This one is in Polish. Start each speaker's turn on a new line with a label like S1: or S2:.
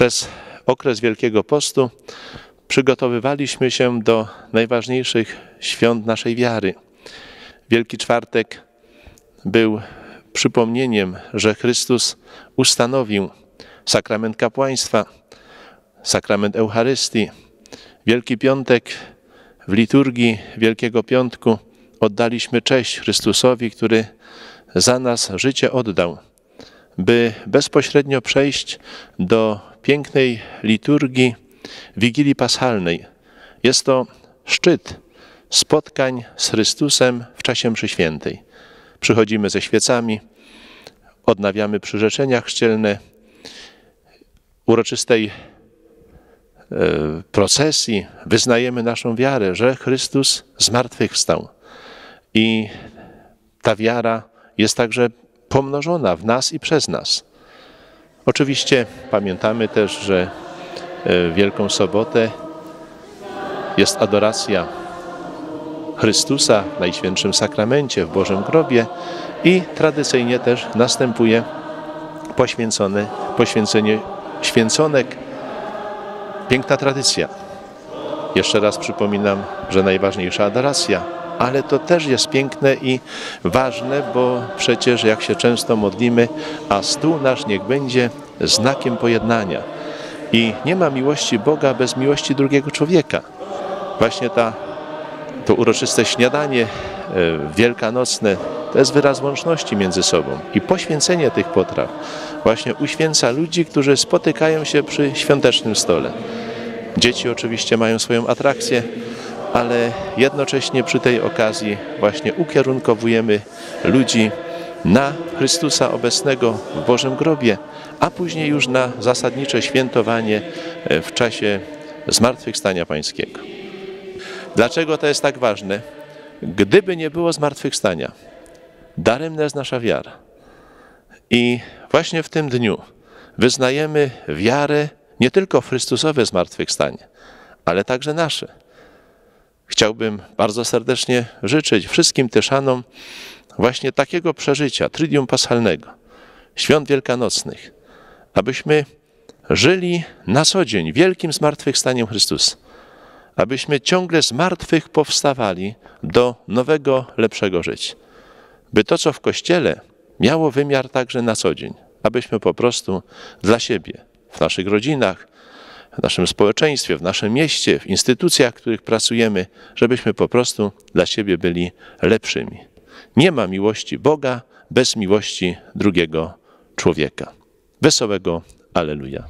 S1: Przez okres Wielkiego Postu przygotowywaliśmy się do najważniejszych świąt naszej wiary. Wielki Czwartek był przypomnieniem, że Chrystus ustanowił sakrament kapłaństwa, sakrament Eucharystii. Wielki Piątek w liturgii Wielkiego Piątku oddaliśmy cześć Chrystusowi, który za nas życie oddał, by bezpośrednio przejść do pięknej liturgii Wigilii Paschalnej. Jest to szczyt spotkań z Chrystusem w czasie mszy świętej. Przychodzimy ze świecami, odnawiamy przyrzeczenia chrzcielne, uroczystej e, procesji wyznajemy naszą wiarę, że Chrystus zmartwychwstał. I ta wiara jest także pomnożona w nas i przez nas. Oczywiście pamiętamy też, że w Wielką Sobotę jest adoracja Chrystusa w Najświętszym Sakramencie, w Bożym Grobie i tradycyjnie też następuje poświęcone, poświęcenie święconek. Piękna tradycja. Jeszcze raz przypominam, że najważniejsza adoracja, ale to też jest piękne i ważne, bo przecież jak się często modlimy, a stół nasz niech będzie znakiem pojednania. I nie ma miłości Boga bez miłości drugiego człowieka. Właśnie ta, to uroczyste śniadanie e, wielkanocne to jest wyraz łączności między sobą. I poświęcenie tych potraw właśnie uświęca ludzi, którzy spotykają się przy świątecznym stole. Dzieci oczywiście mają swoją atrakcję, ale jednocześnie przy tej okazji właśnie ukierunkowujemy ludzi na Chrystusa obecnego w Bożym grobie, a później już na zasadnicze świętowanie e, w czasie Zmartwychwstania Pańskiego. Dlaczego to jest tak ważne? Gdyby nie było zmartwychwstania, daremna jest nasza wiara. I właśnie w tym dniu wyznajemy wiarę nie tylko w Chrystusowe zmartwychwstanie, ale także nasze. Chciałbym bardzo serdecznie życzyć wszystkim Tyszanom właśnie takiego przeżycia, Tridium Paschalnego, świąt wielkanocnych, abyśmy żyli na co dzień wielkim zmartwychwstaniem Chrystusa, abyśmy ciągle z martwych powstawali do nowego, lepszego życia. By to, co w Kościele, miało wymiar także na co dzień, abyśmy po prostu dla siebie, w naszych rodzinach, w naszym społeczeństwie, w naszym mieście, w instytucjach, w których pracujemy, żebyśmy po prostu dla siebie byli lepszymi. Nie ma miłości Boga bez miłości drugiego człowieka. Wesołego Aleluja.